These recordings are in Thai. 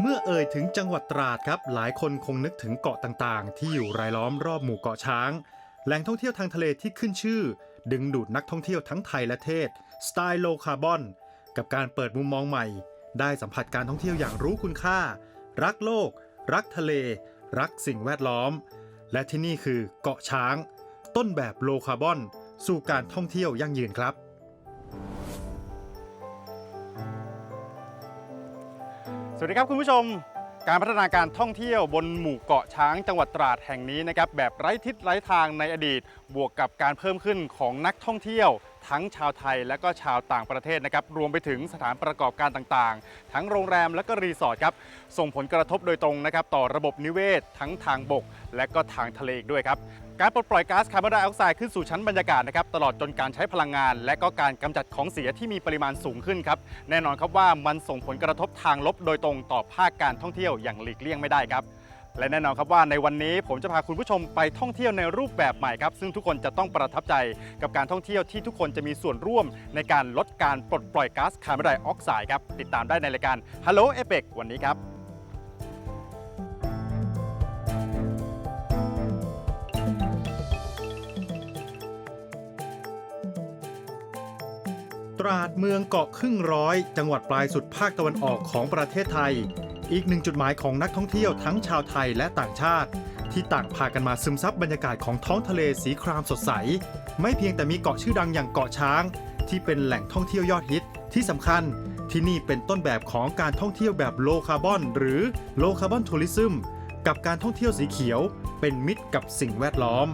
เมื่อเอ่ยถึงจังหวัดตราดครับ หลายคนคงนึกถึงเกาะต่างๆ ที่อยู่รายล้อมรอบหมู่เกาะช้าง แหล่งท่องเที่ยวทางทะเลที่ขึ้นชื่อ ดึงดูดนักท่องเที่ยวทั้งไทยและเทศ สไตล์โลคาร์บอน กับการเปิดมุมมองใหม่ ได้สัมผัสการท่องเที่ยวอย่างรู้คุณค่า รักโลก รักทะเล รักสิ่งแวดล้อม และที่นี่คือเกาะช้าง ต้นแบบโลคาร์บอน สู่การท่องเที่ยวยั่งยืนครับ สวัสดีครับคุณผู้ชม การพัฒนาการท่องเที่ยวบนหมู่เกาะช้างจังหวัดตราดแห่งนี้นะครับแบบไร้ทิศไร้ทางในอดีต บวกกับการเพิ่มขึ้นของนักท่องเที่ยว ทั้งชาวไทยและก็ชาวต่างประเทศนะครับรวมไปถึงสถานประกอบการต่างๆ ทั้งโรงแรมและก็รีสอร์ทครับส่งผลกระทบโดยตรงนะครับต่อระบบนิเวศ ทั้งทางบก และก็ทางทะเลอีกด้วยครับการปลดปล่อยก๊าซคาร์บอนไดออกไซด์ขึ้นสู่ชั้นบรรยากาศนะครับตลอดจนการใช้พลังงาน และก็การกำจัดของเสียที่มีปริมาณสูงขึ้นครับแน่นอนครับว่ามันส่งผลกระทบทางลบโดยตรงต่อภาคการท่องเที่ยวอย่างหลีกเลี่ยงไม่ได้ครับ และแน่นอนครับว่าในวันนี้ผมจะพาคุณผู้ชมไปท่องเที่ยวในรูปแบบใหม่ครับ ซึ่งทุกคนจะต้องประทับใจกับการท่องเที่ยวที่ทุกคนจะมีส่วนร่วมในการลดการปลดปล่อยก๊าซคาร์บอนไดออกไซด์ครับติดตามได้ในรายการ Hello e p e c วันนี้ครับตราดเมืองเกาะครึ่งร้อย จังหวัดปลายสุดภาคตะวันออกของประเทศไทย อีกหนึ่งจุดหมายของนักท่องเที่ยวทั้งชาวไทยและต่างชาติ ที่ต่างพากันมาซึมซับบรรยากาศของท้องทะเลสีครามสดใส ไม่เพียงแต่มีเกาะชื่อดังอย่างเกาะช้าง ที่เป็นแหล่งท่องเที่ยวยอดฮิตที่สำคัญที่นี่เป็นต้นแบบของการท่องเที่ยวแบบโลคาร์บอน หรือโลคาร์บอนทัวริซึมกับการท่องเที่ยวสีเขียว เป็นมิตรกับสิ่งแวดล้อม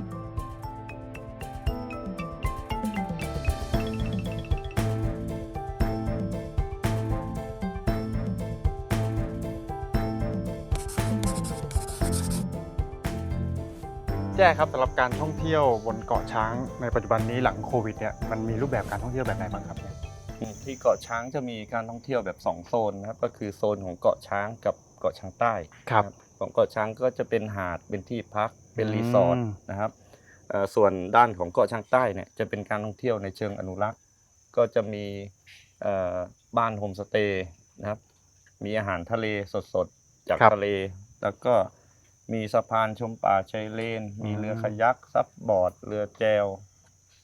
แจ้ครับสำหรับการท่องเที่ยวบนเกาะช้างในปัจจุบันนี้หลังโควิดเนี่ยมันมีรูปแบบการท่องเที่ยวแบบไหนบ้างครับเนี่ยที่เกาะช้างจะมีการท่องเที่ยวแบบ 2 โซนนะครับก็คือโซนของเกาะช้างกับเกาะช้างใต้นะของเกาะช้างก็จะเป็นหาดเป็นที่พักเป็นรีสอร์ทนะครับเอ่อส่วนด้านของเกาะช้างใต้เนี่ยจะเป็นการท่องเที่ยวในเชิงอนุรักษ์ ก็จะมีเอ่อบ้านโฮมสเตย์นะครับมีอาหารทะเลสดๆจากทะเลแล้วก็ มีสะพานชมป่าชายเลน มีเรือคายักซับบอร์ด เรือแจว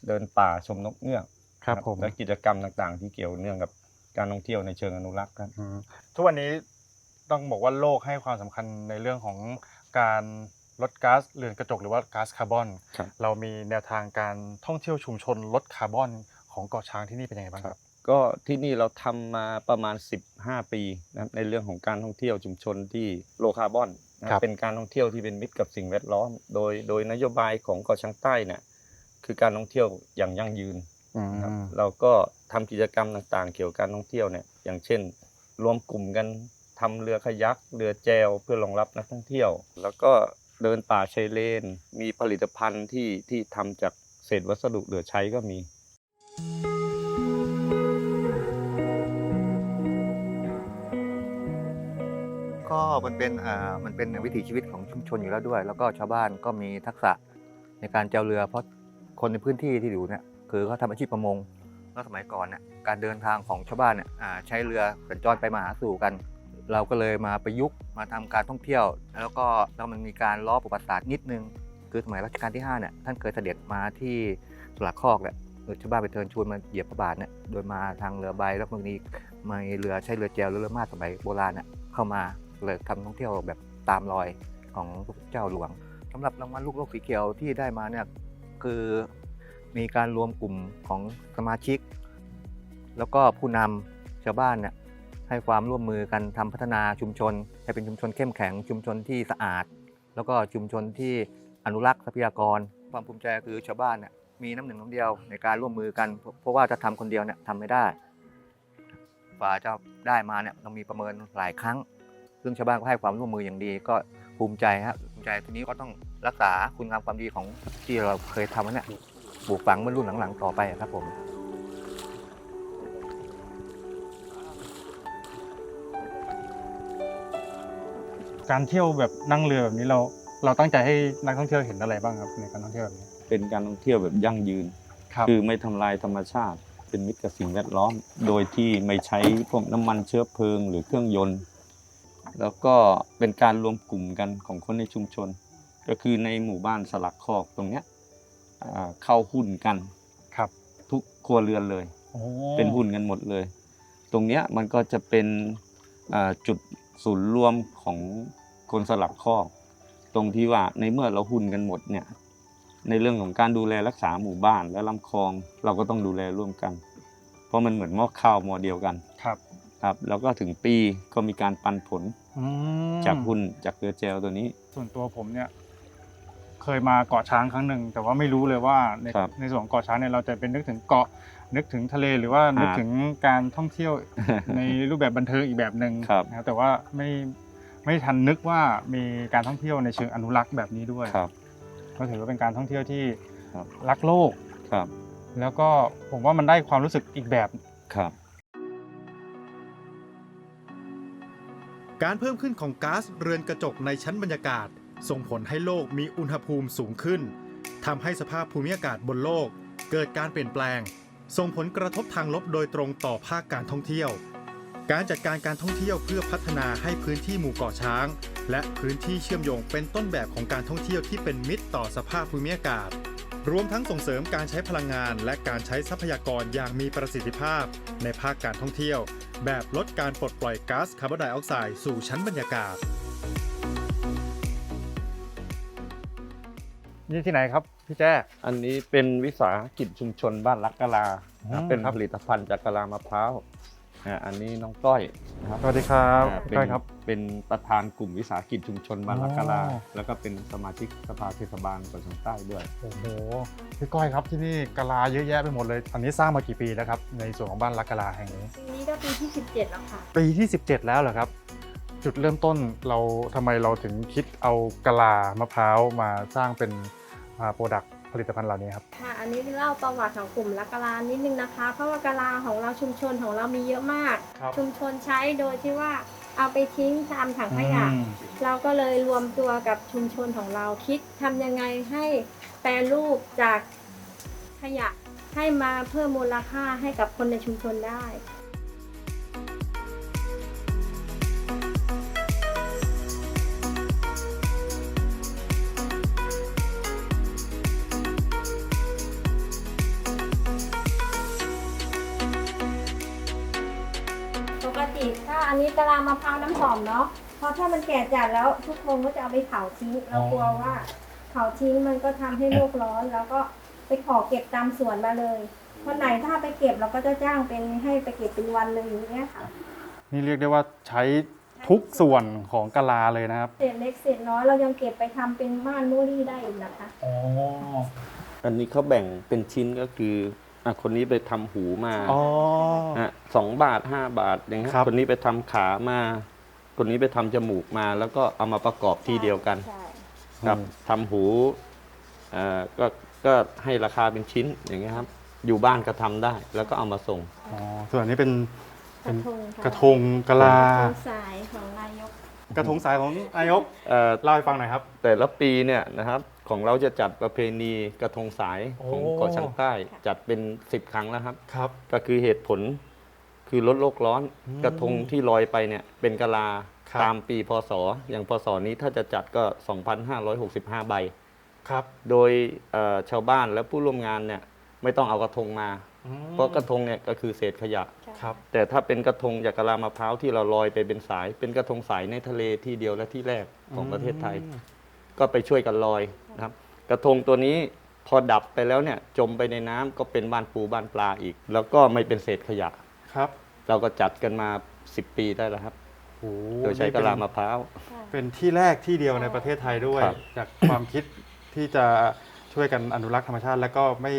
เดินป่าชมนกเงือกครับนะผมและกิจกรรมต่างๆ ที่เกี่ยวเนื่องกับการท่องเที่ยวในเชิงอนุรักษ์ครับอืมทุกวันนี้ต้องบอกว่าโลกให้ความสำคัญในเรื่องของการลดก๊าซเรือนกระจกหรือว่าก๊าซคาร์บอนครับเรามีแนวทางการท่องเที่ยวชุมชนลดคาร์บอนของเกาะช้างที่นี่เป็นยังไงบ้างครับ ก็ที่นี่เราทำมาประมาณ 15 ปีนะครับในเรื่องของการท่องเที่ยวชุมชนที่โลคาร์บอน นะคครัรับบเป็นการท่องเที่ยวที่เป็นมิตรกับสิ่งแวดล้อม โดยโดยนโยบายของเกาะช้างใต้เนี่ยคือการท่องเที่ยวอย่างยั่งยืนนะครับเราก็ทำกิจกรรมต่างๆ เกี่ยวกับการท่องเที่ยวเนี่ยอย่างเช่น รวมกลุ่มกันทำเรือคายักเรือแจวเพื่อรองรับนักท่องเที่ยว แล้วก็เดินป่าชายเลน มีผลิตภัณฑ์ที่ที่ทำจากเศษวัสดุเหลือใช้ก็มีก็ มันเป็นอ่ามันเป็นวิถีชีวิตของชุมชนอยู่แล้วด้วย แล้วก็ชาวบ้านก็มีทักษะในการเจ้าเรือ เพราะคนในพื้นที่ที่อยู่เนี่ยคือเขาทำอาชีพประมงแล้วสมัยก่อนเนี่ยการเดินทางของชาวบ้านเนี่ยอ่าใช้เรือสัญจรไปมาหาสู่กัน เราก็เลยมาประยุกต์มาทำการท่องเที่ยว แล้วก็แล้วมันมีการล้อประวัติศาสตร์นิดนึง คือสมัยรัชกาลที่5เนี่ยท่านเคยเสด็จมาที่สลักคอกเนี่ยเออชาวบ้านไปเทินชวนมาเหยียบพระบาทเนี่ยโดยมาทางเรือใบแล้วมันมีมีเรือใช้เรือแจวหรือเรือมาดสมัยโบราณเนี่ยเข้ามา เลยทำท่องเที่ยวแบบตามรอยของพระเจ้าหลวงสำหรับรางวัลลูกโลกสีเขียวที่ได้มาเนี่ยคือมีการรวมกลุ่มของสมาชิก แล้วก็ผู้นำชาวบ้านเนี่ยให้ความร่วมมือกันทำพัฒนาชุมชน ให้เป็นชุมชนเข้มแข็งชุมชนที่สะอาด แล้วก็ชุมชนที่อนุรักษ์ทรัพยากร ความภูมิใจคือชาวบ้านเนี่ยมีน้ำหนึ่งน้ำเดียวในการร่วมมือกัน เพราะว่าจะทำคนเดียวเนี่ยทำไม่ได้ฝ่าจะได้มาเนี่ยต้องมีประเมินหลายครั้ง ซึ่งชาวบ้านก็ให้ความร่วมมืออย่างดีก็ภูมิใจครับภูมิใจทีนี้ก็ต้องรักษาคุณงามความดีของที่เราเคยทำไว้เนี่ยปลูกฝังเมื่อรุ่นหลังๆต่อไปครับผมการเที่ยวแบบนั่งเรือแบบนี้เราเราตั้งใจให้นักท่องเที่ยวเห็นอะไรบ้างครับในการท่องเที่ยวแบบนี้ เป็นการท่องเที่ยวแบบยั่งยืนครับคือไม่ทำลายธรรมชาติ เป็นมิตรกับสิ่งแวดล้อม โดยที่ไม่ใช้พวกน้ำมันเชื้อเพลิงหรือเครื่องยนต์ แล้วก็เป็นการรวมกลุ่มกันของคนในชุมชน ก็คือในหมู่บ้านสลักคอกตรงเนี้ยอ่าเข้าหุ้นกันครับทุกครัวเรือนเลยโอ้เป็นหุ้นกันหมดเลย ตรงเนี้ยมันก็จะเป็นอ่าจุดศูนย์รวมของคนสลักคอกตรงที่ว่าในเมื่อเราหุ้นกันหมดเนี่ยในเรื่องของการดูแลรักษาหมู่บ้านและลำคลอง เราก็ต้องดูแลร่วมกัน เพราะมันเหมือนหม้อข้าวหม้อเดียวกันครับ ครับแล้วก็ถึงปีก็มีการปันผลอืมจากหุ้นจากเรือเจลตัวนี้ ส่วนตัวผมเนี่ย เคยมาเกาะช้างครั้งหนึ่งแต่ว่าไม่รู้เลยว่าในครับในส่วนของเกาะช้างเนี่ยเราจะเป็นนึกถึงเกาะนึกถึงทะเลหรือว่านึกอ่าถึงการท่องเที่ยว ในรูปแบบบันเทิงอีกแบบหนึ่งครับ นะครับแต่ว่าไม่ไม่ทันนึกว่ามีการท่องเที่ยวในเชิงอนุรักษ์แบบนี้ด้วย ครับ ก็ถือว่าเป็นการท่องเที่ยวที่ครับ รักโลก ครับแล้วก็ผมว่ามันได้ความรู้สึกอีกแบบครับ การเพิ่มขึ้นของก๊าซเรือนกระจกในชั้นบรรยากาศ ส่งผลให้โลกมีอุณหภูมิสูงขึ้นทำให้สภาพภูมิอากาศบนโลก เกิดการเปลี่ยนแปลง ส่งผลกระทบทางลบโดยตรงต่อภาคการท่องเที่ยว การจัดการการท่องเที่ยวเพื่อพัฒนาให้พื้นที่หมู่เกาะช้าง และพื้นที่เชื่อมโยงเป็นต้นแบบของการท่องเที่ยวที่เป็นมิตรต่อสภาพภูมิอากาศ รวมทั้งส่งเสริมการใช้พลังงาน และการใช้ทรัพยากรอย่างมีประสิทธิภาพ ในภาคการท่องเที่ยว แบบลดการปลดปล่อยก๊าซคาร์บอนไดออกไซด์สู่ชั้นบรรยากาศ นี่ที่ไหนครับพี่แจ้ อันนี้เป็นวิสาหกิจชุมชนบ้านรักกะลาอืมนะเป็นครับ ผลิตภัณฑ์จากกะลามะพร้าว อ่าอันนี้น้องก้อยนะครับสวัสดีครับอ่าพี่เป็นก้อยครับ เป็นประธานกลุ่มวิสาหกิจชุมชนบ้านรักกะลา อ๋อ แล้วก็เป็นสมาชิกสภาเทศบาลเกาะช้างใต้ด้วย โอ้โหพี่ก้อยครับที่นี่กะลาเยอะแยะไปหมดเลย อันนี้สร้างมากี่ปีแล้วครับ ในส่วนของบ้านรักกะลาแห่งนี้ ปีนี้ก็ปีที่ 17 แล้วค่ะ ปีที่ 17 แล้วเหรอครับ จุดเริ่มต้นเราทำไมเราถึงคิดเอากะลามะพร้าวมาสร้างเป็นโปรดักต์ผ ลิตภัณฑ์เหล่านี้ครับ ค่ะ อันนี้เล่าประวัติของกลุ่มลักกะลานิดนึงนะคะ เพราะว่ากะลาของเราชุมชนของเรามีเยอะมาก ครับ ชุมชนใช้โดยที่ว่าเอาไปทิ้งตามถังขยะ อืม เราก็เลยรวมตัวกับชุมชนของเราคิดทำยังไงให้แปรรูปจากขยะให้มาเพิ่มมูลค่าให้กับคนในชุมชนได้ กะลามะพร้าวน้ำหอมเนาะเพราะถ้ามันแก่จัดแล้วทุกคนก็จะเอาไปเผาทิ้งเรากลัวว่าเผาทิ้งมันก็ทำให้โลกร้อน แล้วก็ไปขอเก็บตามสวนมาเลยคนไหนถ้าไปเก็บเราก็จะจ้างเป็นให้ไปเก็บเป็นวันเลยอย่างเงี้ยค่ะ นี่เรียกได้ว่าใช้ทุกส่วนของกะลาเลยนะครับ เศษเล็กเศษน้อยเรายังเก็บไปทำเป็นม่านมูรี่ได้อีกนะคะ อ๋อ อันนี้เขาแบ่งเป็นชิ้นก็คือ อะคนนี้ไปทำหูมาอ๋อ อะสองบาทห้าบาทอย่างเงี้ยครับ คนนี้ไปทำขามา คนนี้ไปทำจมูกมา แล้วก็เอามาประกอบที่เดียวกัน ใช่ครับทำหูเอ่อก็ก็ให้ราคาเป็นชิ้นอย่างเงี้ยครับ อยู่บ้านก็ทำได้ แล้วก็เอามาส่ง อ๋อส่วนอันนี้เป็นกเป็ระนทงค่กระทงกะลา กระทงสายของนายก กระทงสายของนายกเอ่อเล่าให้ฟังหน่อยครับ แต่ละปีเนี่ยนะครับ ของเราจะจัดประเพณีกระทงสายของโอ้เกาะช้างใต้จัดเป็น10ครั้งแล้วครับ ครับ ก็คือเหตุผลคือลดโลกร้อนอืมกระทงที่ลอยไปเนี่ยเป็นกะลาครับตามปีพศ อย่างพศนี้ถ้าจะจัดก็ 2,565 ใบครับ โดยเอ่อชาวบ้านและผู้ร่วมงานเนี่ยไม่ต้องเอากระทงมาอืมเพราะกระทงเนี่ยก็คือเศษขยะครับ แต่ถ้าเป็นกระทงจากกะลามะพร้าวที่เราลอยไปเป็นสาย เป็นกระทงสายในทะเลที่เดียวและที่แรกของประเทศไทย ก็ไปช่วยกันลอยนะครับ กระทงตัวนี้พอดับไปแล้วเนี่ยจมไปในน้ำก็เป็นบ้านปูบ้านปลาอีก แล้วก็ไม่เป็นเศษขยะครับ เราก็จัดกันมา 10 ปีได้แล้วครับโอ้โดยใช้กะลามะพร้าวเป็นที่แรกที่เดียวในประเทศไทยด้วยครับจากความคิดที่จะช่วยกันอนุรักษ์ธรรมชาติ แล้วก็ไม่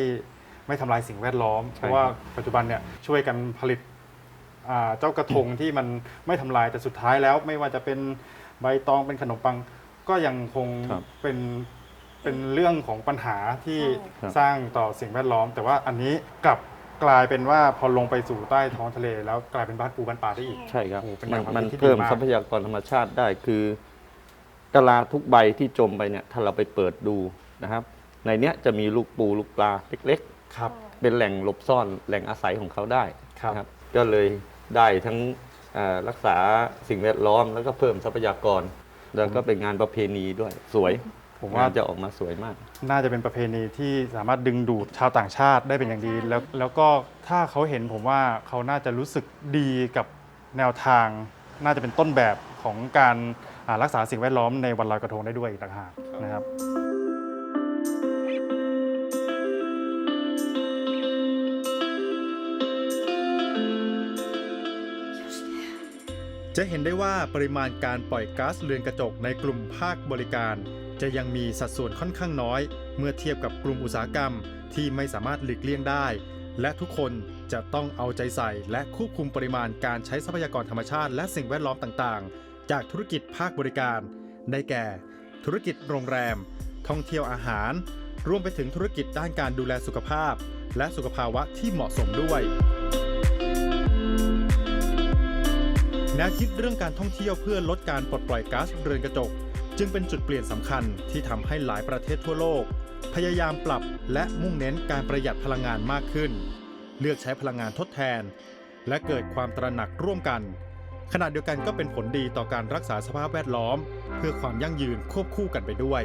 ไม่ทำลายสิ่งแวดล้อม เพราะว่าปัจจุบันเนี่ยช่วยกันผลิตอ่าเจ้ากระทงที่มันไม่ทำลายแต่สุดท้ายแล้ว ไม่ว่าจะเป็นใบตองเป็นขนมปัง ก็ยังคงครับเป็นเป็นเรื่องของปัญหาที่ครับ สร้างต่อสิ่งแวดล้อม แต่ว่าอันนี้กลับกลายเป็นว่าพอลงไปสู่ใต้ท้องทะเล แล้วกลายเป็นบ้านปูบ้านปลาได้อีก ใช่ครับโอ้เป็นมันแนวความมันคิดที่เพิ่มดีมาก ทรัพยากรธรรมชาติได้คือกะลาทุกใบที่จมไปเนี่ยถ้าเราไปเปิดดูนะครับ ในเนี้ยจะมีลูกปูลูกปลาเล็กๆครับเป็นแหล่งหลบซ่อนแหล่งอาศัยของเขาได้ครับ นะก็เลยได้ทั้งอ่ารักษาสิ่งแวดล้อมแล้วก็เพิ่มทรัพยากร แล้วก็เป็นงานประเพณีด้วยสวยผมว่างนจะออกมาสวยมาก น่าจะเป็นประเพณีที่สามารถดึงดูดชาวต่างชาติได้เป็นอย่างดี แล้วแล้วก็ถ้าเขาเห็นผมว่าเขาน่าจะรู้สึกดีกับแนวทาง น่าจะเป็นต้นแบบของการอ่ารักษาสิ่งแวดล้อมในวันลอยกระทงได้ด้วยอีกต่างหากนะครับ จะเห็นได้ว่าปริมาณการปล่อยก๊าซเรือนกระจกในกลุ่มภาคบริการ จะยังมีสัดส่วนค่อนข้างน้อย เมื่อเทียบกับกลุ่มอุตสาหกรรมที่ไม่สามารถหลีกเลี่ยงได้ และทุกคนจะต้องเอาใจใส่ และควบคุมปริมาณการใช้ทรัพยากรธรรมชาติและสิ่งแวดล้อมต่างๆ จากธุรกิจภาคบริการ ได้แก่ ธุรกิจโรงแรม ท่องเที่ยวอาหาร รวมไปถึงธุรกิจด้านการดูแลสุขภาพ และสุขภาวะที่เหมาะสมด้วย แนวคิดเรื่องการท่องเที่ยวเพื่อลดการปลดปล่อยก๊าซเรือนกระจก จึงเป็นจุดเปลี่ยนสำคัญที่ทำให้หลายประเทศทั่วโลก พยายามปรับและมุ่งเน้นการประหยัดพลังงานมากขึ้น เลือกใช้พลังงานทดแทน และเกิดความตระหนักร่วมกัน ขณะเดียวกันก็เป็นผลดีต่อการรักษาสภาพแวดล้อม เพื่อความยั่งยืนควบคู่กันไปด้วย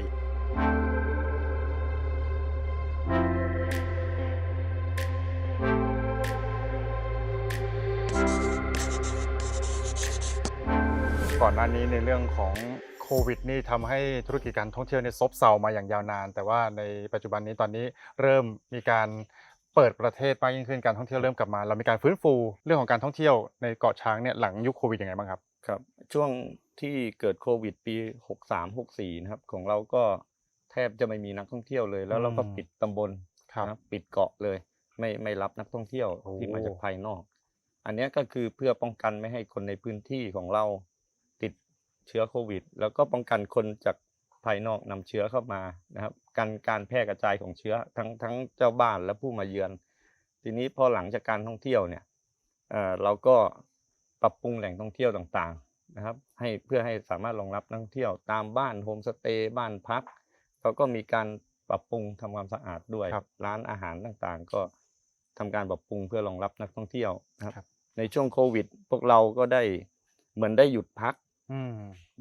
อนหน้านี้ในเรื่องของโควิดนี่ทำให้ธุรกิจการท่องเที่ยวเนี่ยซบเซามาอย่างยาวนาน แต่ว่าในปัจจุบันนี้ตอนนี้เริ่มมีการเปิดประเทศมากยิ่งขึ้นการท่องเที่ยวเริ่มกลับมา เรามีการฟื้นฟูเรื่องของการท่องเที่ยวในเกาะช้างเนี่ยหลังยุคโควิดยังไงบ้างครับครับ ช่วงที่เกิดโควิดปี 63 64นะครับของเราก็แทบจะไม่มีนักท่องเที่ยวเลย แล้วเราก็อืมปิดตำบลครับนะครับปิดเกาะเลย ไม่ไม่รับนักท่องเที่ยวโอ้ที่มาจากภายนอก อันเนี้ยก็คือเพื่อป้องกันไม่ให้คนในพื้นที่ของเราติด เชื้อโควิด แล้วก็ป้องกันคนจากภายนอกนำเชื้อเข้ามานะครับการการแพร่กระจายของเชื้อทั้งทั้งเจ้าบ้านและผู้มาเยือน ทีนี้พอหลังจากการท่องเที่ยวเนี่ยเอ่อเราก็ปรับปรุงแหล่งท่องเที่ยวต่างๆนะครับ ให้เพื่อให้สามารถรองรับนักท่องเที่ยวตามบ้านโฮมสเตย์บ้านพักเขาก็มีการปรับปรุงทำความสะอาดด้วยครับร้านอาหารต่างๆ ก็ทำการปรับปรุงเพื่อรองรับนักท่องเที่ยวนะครับครับ ในช่วงโควิด พวกเราก็ได้เหมือนได้หยุดพัก อืม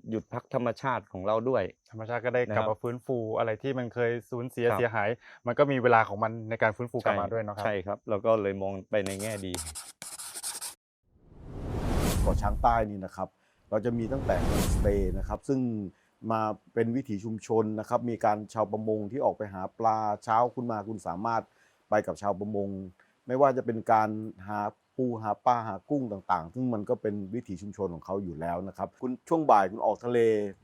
หยุดพักธรรมชาติของเราด้วย ธรรมชาติก็ได้กลับนะครับมาฟื้นฟูอะไรที่มันเคยสูญเสียครับเสียหาย มันก็มีเวลาของมันในการฟื้นฟูกลับมาด้วยเนาะครับใช่ครับเราก็เลยมองไปในแง่ดีเกาะช้างใต้นี่นะครับ เราจะมีตั้งแต่โฮมสเตย์นะครับ ซึ่งมาเป็นวิถีชุมชนนะครับ มีการชาวประมงที่ออกไปหาปลาเช้าคุณมาคุณสามารถไปกับชาวประมง ไม่ว่าจะเป็นการหา ปูหาปลาหากุ้งต่างๆ ซึ่งมันก็เป็นวิถีชุมชนของเขาอยู่แล้วนะครับ คุณช่วงบ่ายคุณออกทะเล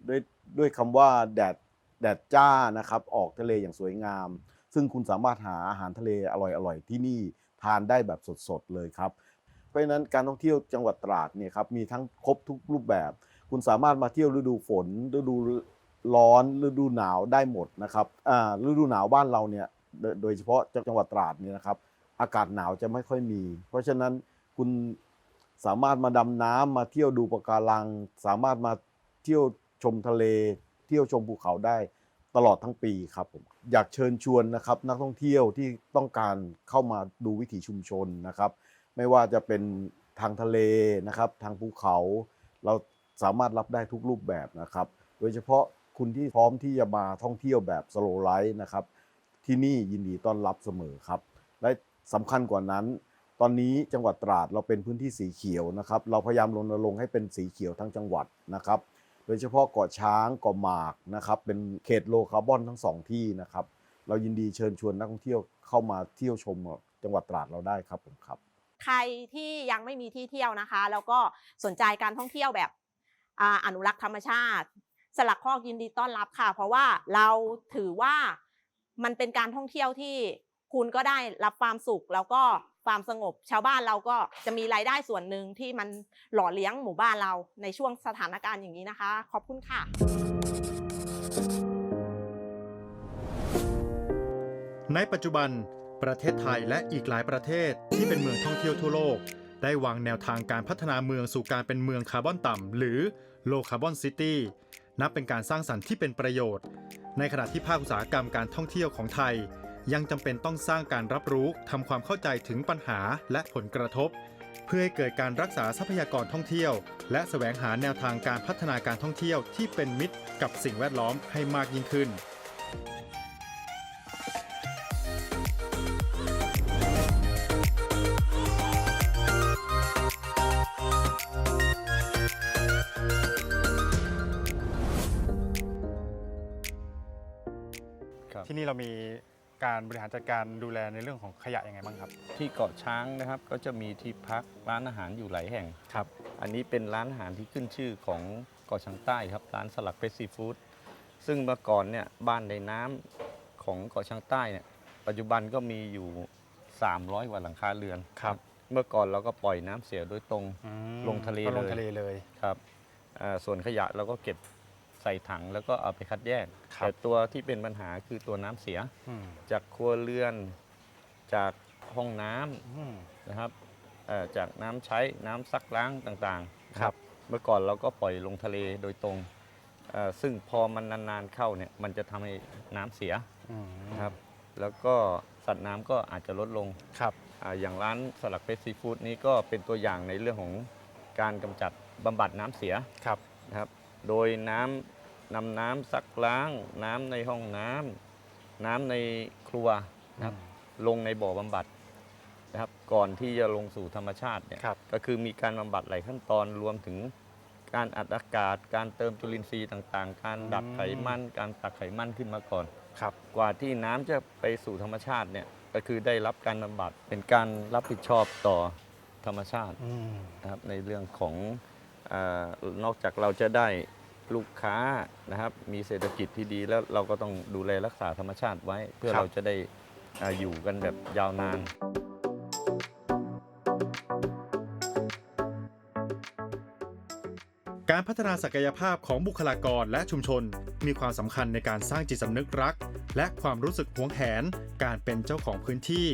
ด้วยด้วยคำว่าแดดแดดจ้านะครับออกทะเลอย่างสวยงาม ซึ่งคุณสามารถหาอาหารทะเลอร่อยๆที่นี่ทานได้แบบสดๆเลยครับ เพราะฉะนั้นการท่องเที่ยวจังหวัดตราดเนี่ยครับมีทั้งครบทุกรูปแบบ คุณสามารถมาเที่ยวฤดูฝนฤดูร้อนฤดูหนาวได้หมดนะครับอ่าฤดูหนาวบ้านเราเนี่ยโดยโดยเฉพาะจังหวัดตราดเนี่ยนะครับ อากาศหนาวจะไม่ค่อยมี เพราะฉะนั้นคุณสามารถมาดำน้ำมาเที่ยวดูปะการัง สามารถมาเที่ยวชมทะเล เที่ยวชมภูเขาได้ตลอดทั้งปีครับผมอยากเชิญชวนนะครับ นักท่องเที่ยวที่ต้องการเข้ามาดูวิถีชุมชนนะครับ ไม่ว่าจะเป็นทางทะเลนะครับ ทางภูเขา เราสามารถรับได้ทุกรูปแบบนะครับ โดยเฉพาะคุณที่พร้อมที่จะมาท่องเที่ยวแบบสโลไลฟ์นะครับ ที่นี่ยินดีต้อนรับเสมอครับและ สำคัญกว่านั้น ตอนนี้จังหวัดตราดเราเป็นพื้นที่สีเขียวนะครับ เราพยายามรณรงค์ให้เป็นสีเขียวทั้งจังหวัดนะครับ โดยเฉพาะเกาะช้างเกาะหมากนะครับ เป็นเขตโลคาร์บอนทั้งสองที่นะครับ เรายินดีเชิญชวนนักท่องเที่ยวเข้ามาเที่ยวชมจังหวัดตราดเราได้ครับผมครับ ใครที่ยังไม่มีที่เที่ยวนะคะ แล้วก็สนใจการท่องเที่ยวแบบอ่าอนุรักษ์ธรรมชาติ สลักคอกยินดีต้อนรับค่ะ เพราะว่าเราถือว่ามันเป็นการท่องเที่ยวที่ คุณก็ได้รับความสุขแล้วก็ความสงบ ชาวบ้านเราก็จะมีรายได้ส่วนหนึ่งที่มันหล่อเลี้ยงหมู่บ้านเราในช่วงสถานการณ์อย่างนี้นะคะ ขอบคุณค่ะ ในปัจจุบัน ประเทศไทยและอีกหลายประเทศที่เป็นเมืองท่องเที่ยวทั่วโลก ได้วางแนวทางการพัฒนาเมืองสู่การเป็นเมืองคาร์บอนต่ำหรือ low carbon city นับเป็นการสร้างสรรค์ที่เป็นประโยชน์ ในขณะที่ภาคอุตสาหกรรมการท่องเที่ยวของไทย ยังจำเป็นต้องสร้างการรับรู้ทำความเข้าใจถึงปัญหาและผลกระทบ เพื่อให้เกิดการรักษาทรัพยากรท่องเที่ยว และแสวงหาแนวทางการพัฒนาการท่องเที่ยวที่เป็นมิตรกับสิ่งแวดล้อมให้มากยิ่งขึ้นครับที่นี่เรามี การบริหารจัดการดูแลในเรื่องของขยะยังไงบ้างครับ ที่เกาะช้างนะครับก็จะมีที่พักร้านอาหารอยู่หลายแห่งครับ อันนี้เป็นร้านอาหารที่ขึ้นชื่อของเกาะช้างใต้ครับร้านสลักเพชรซีฟู้ดซึ่งเมื่อก่อนเนี่ยบ้านในน้ำของเกาะช้างใต้เนี่ยปัจจุบันก็มีอยู่ 300กว่าหลังคาเรือนครับ เมื่อก่อนเราก็ปล่อยน้ำเสียโดยตรงอืมลงทะเลก็ลงเลยทะเลเลยครับอ่าส่วนขยะเราก็เก็บใส่ถังแล้วก็เอาไปคัดแยก ครับ แต่ตัวที่เป็นปัญหาคือตัวน้ำเสีย อืมจากครัวเรือน จากห้องน้ำอืม นะครับเอ่อจากน้ำใช้น้ำซักล้างต่างๆนะครับครับ เมื่อก่อนเราก็ปล่อยลงทะเลโดยตรงเอ่อซึ่งพอมันนานๆเข้าเนี่ยมันจะทำให้น้ำเสียอืมนะครับ แล้วก็สัตว์น้ำก็อาจจะลดลง ครับอาอย่างร้านสลักเพชรซีฟู้ดนี้ก็เป็นตัวอย่างในเรื่องของการกำจัดบำบัดน้ำเสียครับ นะครับ โดยน้ำ นำน้ำซักล้าง น้ำในห้องน้ำน้ำในครัวนะครับลงในบ่อบำบัดนะครับก่อนที่จะลงสู่ธรรมชาติเนี่ยครับ ก็คือมีการบำบัดหลายขั้นตอนรวมถึงการอัดอากาศ การเติมจุลินทรีย์ต่างๆ การดับไขมัน การตักไขมันขึ้นมาก่อน ครับ กว่าที่น้ำจะไปสู่ธรรมชาติเนี่ยก็คือได้รับการบำบัดเป็นการรับผิดชอบต่อธรรมชาติ อืม นะครับในเรื่องของเออนอกจากเราจะได้ ลูกค้านะครับ มีเศรษฐกิจที่ดีแล้วเราก็ต้องดูแลรักษาธรรมชาติไว้ เพื่อครับ เราจะได้อ่าอยู่กันแบบยาวนาน การพัฒนาศักยภาพของบุคลากรและชุมชน มีความสำคัญในการสร้างจิตสำนึกรัก และความรู้สึกหวงแหน การเป็นเจ้าของพื้นที่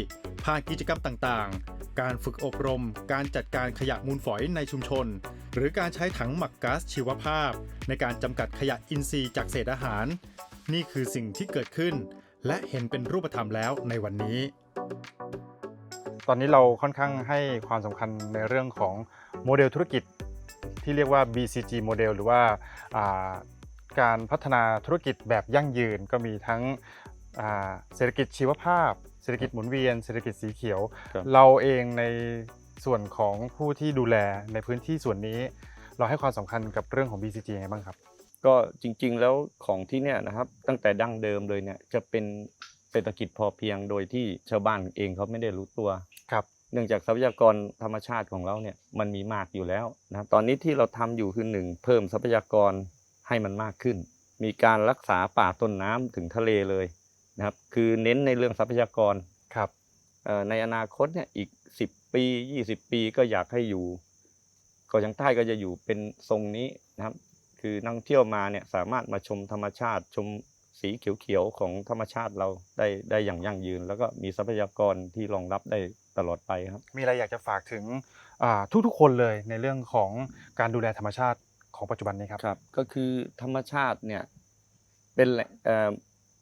ผ่านกิจกรรมต่างๆ การฝึกอบรม การจัดการขยะมูลฝอยในชุมชน หรือการใช้ถังหมักก๊าซชีวภาพ ในการจำกัดขยะอินทรีย์จากเศษอาหาร นี่คือสิ่งที่เกิดขึ้น และเห็นเป็นรูปธรรมแล้วในวันนี้ ตอนนี้เราค่อนข้างให้ความสำคัญในเรื่องของโมเดลธุรกิจที่เรียกว่า BCG โมเดลหรือว่าาการพัฒนาธุรกิจแบบยั่งยืนก็มีทั้งเศรษฐกิจชีวภาพ เศรษฐกิจหมุนเวียน เศรษฐกิจสีเขียว ครับ เราเองในส่วนของผู้ที่ดูแลในพื้นที่ส่วนนี้ เราให้ความสำคัญกับเรื่องของ BCG ยังไงบ้างครับ ก็จริงๆแล้วของที่เนี่ยนะครับตั้งแต่ดั้งเดิมเลยเนี่ยจะเป็นเศรษฐกิจพอเพียงโดยที่ชาวบ้านเองเขาไม่ได้รู้ตัว ครับ เนื่องจากทรัพยากรธรรมชาติของเราเนี่ยมันมีมากอยู่แล้วนะครับตอนนี้ที่เราทำอยู่คือหนึ่งเพิ่มทรัพยากรให้มันมากขึ้น มีการรักษาป่าต้นน้ำถึงทะเลเลย นะครับคือเน้นในเรื่องทรัพยากรครับเอ่อในอนาคตเนี่ยอีก 10 ปี 20 ปีก็อยากให้อยู่เกาะช้างใต้ก็จะอยู่เป็นทรงนี้นะครับ คือนักท่องเที่ยวมาเนี่ยสามารถมาชมธรรมชาติชมสีเขียวๆของธรรมชาติเราได้ได้อย่างยั่งยืน แล้วก็มีทรัพยากรที่รองรับได้ตลอดไปครับ มีอะไรอยากจะฝากถึงอ่าทุกๆคนเลยในเรื่องของการดูแลธรรมชาติของปัจจุบันนี้ครับครับ ก็คือธรรมชาติเนี่ยเป็นแหล่ง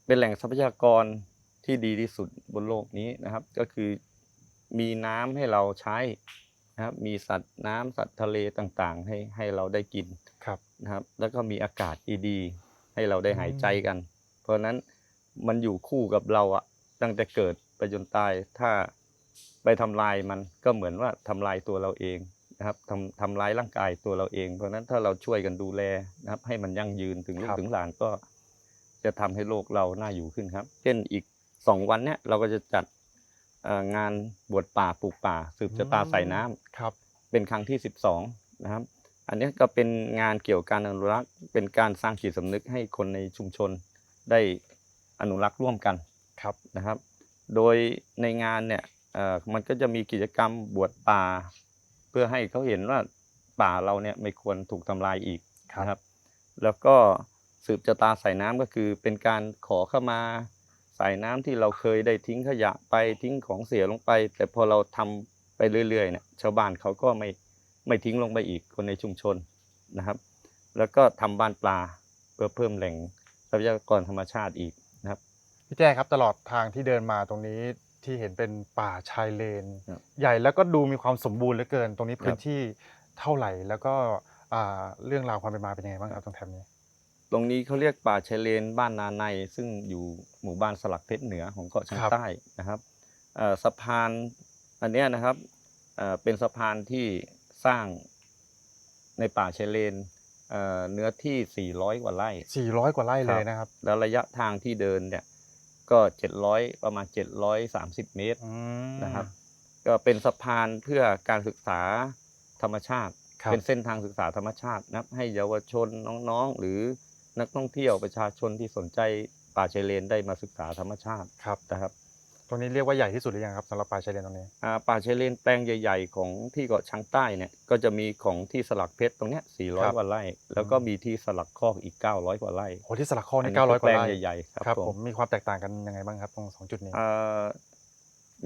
เป็นแหล่งทรัพยากรที่ดีที่สุดบนโลกนี้นะครับ ก็คือมีน้ำให้เราใช้นะครับ มีสัตว์น้ำสัตว์ทะเลต่างๆ ให้ให้เราได้กินครับนะครับ แล้วก็มีอากาศดีๆให้เราได้หายใจกัน เพราะฉะนั้นมันอยู่คู่กับเราอะตั้งแต่เกิดไปจนตายถ้าไปทำลายมันก็เหมือนว่าทำลายตัวเราเองนะครับทำทำร้ายร่างกายตัวเราเอง เพราะฉะนั้นถ้าเราช่วยกันดูแลนะครับ ให้มันยั่งยืนถึงลูกถึงหลานก็ จะทำให้โลกเราน่าอยู่ขึ้นครับ เช่นอีกสองวันเนี้ยเราก็จะจัดเอ่องานบวชป่าปลูกป่า สืบชะตาใส่น้ำครับ เป็นครั้งที่12นะครับ อันนี้ก็เป็นงานเกี่ยวกับการอนุรักษ์ เป็นการสร้างจิตสำนึกให้คนในชุมชนได้อนุรักษ์ร่วมกันครับนะครับ โดยในงานเนี่ยเอ่อมันก็จะมีกิจกรรมบวชป่า เพื่อให้เขาเห็นว่าป่าเราเนี่ยไม่ควรถูกทำลายอีกครับนะครับแล้วก็ สืบชะตาใส่น้ำก็คือ เป็นการขอเข้ามาใส่น้ำที่เราเคยได้ทิ้งขยะไปทิ้งของเสียลงไป แต่พอเราทำไปเรื่อยๆเนี่ยชาวบ้านเขาก็ไม่ไม่ทิ้งลงไปอีกคนในชุมชนนะครับ แล้วก็ทำบ้านปลาเพื่อเพิ่มแหล่งทรัพยากรธรรมชาติอีกนะครับพี่แจ้ครับตลอดทางที่เดินมาตรงนี้ที่เห็นเป็นป่าชายเลนครับใหญ่แล้วก็ดูมีความสมบูรณ์เหลือเกิน ตรงนี้ครับพื้นที่เท่าไหร่แล้วก็อ่าเรื่องราวความเป็นมาเป็นยังไงบ้างครับตรงแถบนี้ ตรงนี้เขาเรียกป่าชายเลนบ้านนาในซึ่งอยู่หมู่บ้านสลักเพชรเหนือของเกาะช้างครับใต้นะครับเอ่อสะพานอันเนี้ยนะครับเอ่อเป็นสะพานที่สร้างในป่าชายเลนเอ่อเนื้อที่ 400 กว่าไร่ 400 กว่าไร่เลยครับนะครับ แล้วระยะทางที่เดินเนี่ยก็ 700 ประมาณ 730 เมตรอืมนะครับ ก็เป็นสะพานเพื่อการศึกษาธรรมชาติครับเป็นเส้นทางศึกษาธรรมชาตินะครับให้เยาวชนน้องๆ หรือ นักท่องเที่ยวประชาชนที่สนใจป่าชายเลนได้มาศึกษาธรรมชาติครับนะครับตรงนี้เรียกว่าใหญ่ที่สุดหรือยังครับสำหรับป่าชายเลนตรงนี้อ่าป่าชายเลนแปลงใหญ่ ๆ ของที่เกาะช้างใต้เนี่ยก็จะมีของที่สลักเพชรตรงเนี้ยครับ400กว่าไร่แล้วก็มีที่สลักคอกอีก 900 กว่าไร่โอ้ที่สลักคออันี่นนี้900กว่าไร่แปลงใหญ่ๆครับครับผผมมมีความแตกต่างกันยังไงบ้างครับตรงสองจุดนี้เอ่อ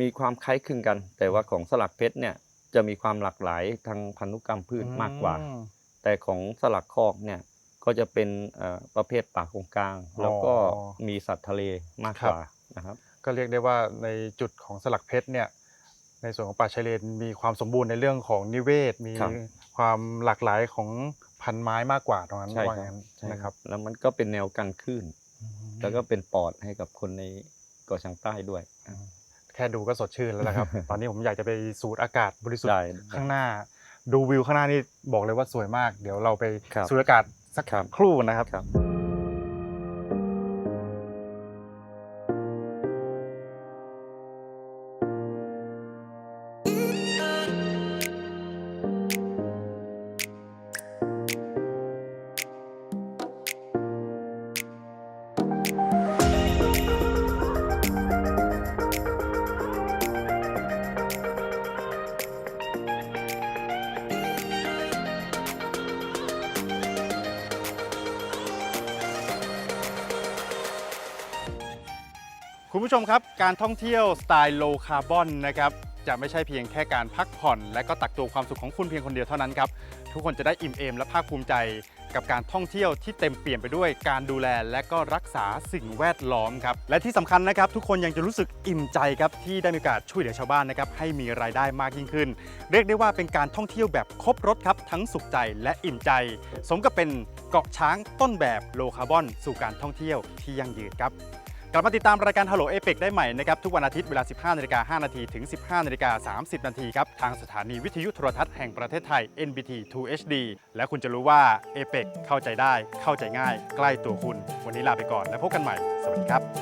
มีความคล้ายคลึงกัน แต่ว่าของสลักเพชรเนี่ยจะมีความหลากหลายทางพันธุกรรมพืชมากกว่าอืมแต่ของสลักคอกเนี่ย ก็จะเป็นเอ่อประเภทป่าโกงกลาง แล้วก็อ๋อมีสัตว์ทะเลมากครักบว่านะครับ ก็เรียกได้ว่าในจุดของสลักเพชรเนี่ยในส่วนของป่าชายเลนมีความสมบูรณ์ในเรื่องของนิเวศ มีครับความหลากหลายของพันไม้มากกว่าตรงนั้นใช่ว่าคงั้รับนใช่นะครับ แล้วมันก็เป็นแนวกันคลื่นแล้วก็เป็นปอดให้กับคนในเกาะช้างใต้ด้วย แค่ดูก็สดชื่นแล้วนะครับ ตอนนี้ผมอยากจะไปสูดอากาศบริสุทธิ์ได้ข้างหน้า ดูวิวข้างหน้านี่บอกเลยว่าสวยมาก เดี๋ยวเราไปครับสูดอากาศ สักครับ ครู่นะครับ คุณผู้ชมครับ การท่องเที่ยวสไตล์โลคาร์บอนนะครับจะไม่ใช่เพียงแค่การพักผ่อน และก็ตักตัวความสุขของคุณเพียงคนเดียวเท่านั้นครับ ทุกคนจะได้อิ่มเอมและภาคภูมิใจ กับการท่องเที่ยวที่เต็มเปลี่ยมไปด้วยการดูแลและก็รักษาสิ่งแวดล้อมครับ และที่สำคัญนะครับ ทุกคนยังจะรู้สึกอิ่มใจครับที่ได้มีโอกาสช่วยเหลือชาวบ้านนะครับให้มีรายได้มากยิ่งขึ้น เรียกได้ว่าเป็นการท่องเที่ยวแบบครบรถครับทั้งสุขใจและอิ่มใจ สมกับเป็นเกาะช้างต้นแบบโลคาร์บอน สู่การท่องเที่ยวที่ยั่งยืนครับ กลับมาติดตามรายการ Hello a p e c ได้ใหม่นะครับทุกวันอาทิตย์เวลา 15นาฬิกา5นาทีถึง 15นาฬิกา30นาทีครับทางสถานีวิทยุโทรทัศน์แห่งประเทศไทย NBT 2 HD และคุณจะรู้ว่า a p e c เข้าใจได้ เข้าใจง่าย ใกล้ตัวคุณ วันนี้ลาไปก่อนและพบกันใหม่ สวัสดีครับ